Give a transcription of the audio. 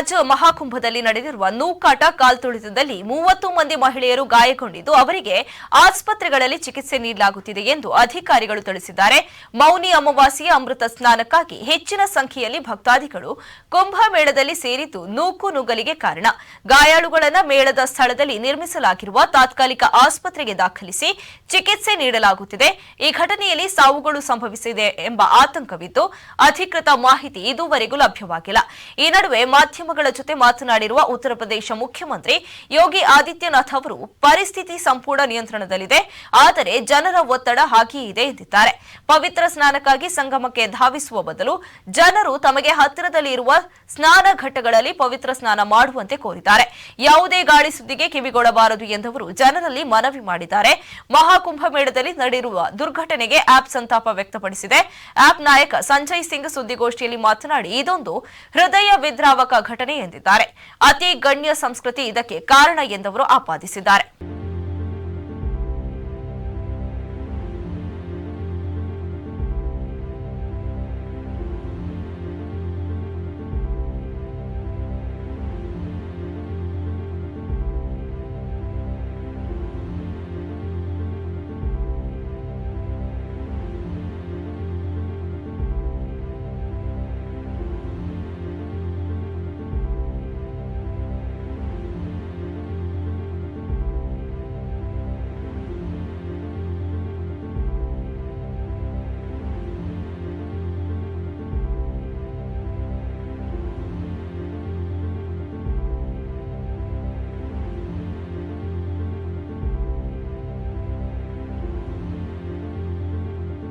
ಪ್ರಯಾಗ್ರಾಜ್ ಮಹಾಕುಂಭದಲ್ಲಿ ನಡೆದಿರುವ ನೂಕಾಟ ಕಾಲ್ತುಳಿತದಲ್ಲಿ ಮೂವತ್ತು ಮಂದಿ ಮಹಿಳೆಯರು ಗಾಯಗೊಂಡಿದ್ದು ಅವರಿಗೆ ಆಸ್ಪತ್ರೆಗಳಲ್ಲಿ ಚಿಕಿತ್ಸೆ ನೀಡಲಾಗುತ್ತಿದೆ ಎಂದು ಅಧಿಕಾರಿಗಳು ತಿಳಿಸಿದ್ದಾರೆ. ಮೌನಿ ಅಮಾವಾಸ್ಯೆಯ ಅಮೃತ ಸ್ನಾನಕ್ಕಾಗಿ ಹೆಚ್ಚಿನ ಸಂಖ್ಯೆಯಲ್ಲಿ ಭಕ್ತಾದಿಗಳು ಕುಂಭಮೇಳದಲ್ಲಿ ಸೇರಿದ್ದು ನೂಕು ನುಗ್ಗಲಿಗೆ ಕಾರಣ. ಗಾಯಾಳುಗಳನ್ನು ಮೇಳದ ಸ್ಥಳದಲ್ಲಿ ನಿರ್ಮಿಸಲಾಗಿರುವ ತಾತ್ಕಾಲಿಕ ಆಸ್ಪತ್ರೆಗೆ ದಾಖಲಿಸಿ ಚಿಕಿತ್ಸೆ ನೀಡಲಾಗುತ್ತಿದೆ. ಈ ಘಟನೆಯಲ್ಲಿ ಸಾವುಗಳು ಸಂಭವಿಸಿದೆ ಎಂಬ ಆತಂಕವಿದ್ದು, ಅಧಿಕೃತ ಮಾಹಿತಿ ಇದುವರೆಗೂ ಲಭ್ಯವಾಗಿಲ್ಲ. ಈ ನಡುವೆ ಮಾಧ್ಯಮಗಳ ಜೊತೆ ಮಾತನಾಡಿರುವ ಉತ್ತರ ಪ್ರದೇಶ ಮುಖ್ಯಮಂತ್ರಿ ಯೋಗಿ ಆದಿತ್ಯನಾಥ್ ಅವರು, ಪರಿಸ್ಥಿತಿ ಸಂಪೂರ್ಣ ನಿಯಂತ್ರಣದಲ್ಲಿದೆ, ಆದರೆ ಜನರ ಒತ್ತಡ ಹಾಗೆಯೇ ಇದೆ ಎಂದಿದ್ದಾರೆ. ಪವಿತ್ರ ಸ್ನಾನಕ್ಕಾಗಿ ಸಂಗಮಕ್ಕೆ ಧಾವಿಸುವ ಬದಲು ಜನರು ತಮಗೆ ಹತ್ತಿರದಲ್ಲಿ ಇರುವ ಸ್ನಾನ ಘಟ್ಟಗಳಲ್ಲಿ ಪವಿತ್ರ ಸ್ನಾನ ಮಾಡುವಂತೆ ಕೋರಿದ್ದಾರೆ. ಯಾವುದೇ ಗಾಳಿ ಸುದ್ದಿಗೆ ಕಿವಿಗೊಡಬಾರದು ಎಂದವರು ಜನರಲ್ಲಿ ಮನವಿ ಮಾಡಿದ್ದಾರೆ. ಮಹಾಕುಂಭ ಮೇಳದಲ್ಲಿ ನಡೆದಿರುವ ದುರ್ಘಟನೆಗೆ ಆಪ್ ಸಂತಾಪ ವ್ಯಕ್ತಪಡಿಸಿದೆ. ಆಪ್ ನಾಯಕ ಸಂಜಯ್ ಸಿಂಗ್ ಸುದ್ದಿಗೋಷ್ಠಿಯಲ್ಲಿ ಮಾತನಾಡಿ, ಇದೊಂದು ಹೃದಯ ವಿದ್ರಾವಕ ಘಟನೆ. ಎಂದಿದ್ದಾರೆ. ಅತಿ ಗಣ್ಯ ಸಂಸ್ಕೃತಿ ಇದಕ್ಕೆ ಕಾರಣ ಎಂದವರು ಆಪಾದಿಸಿದ್ದಾರೆ.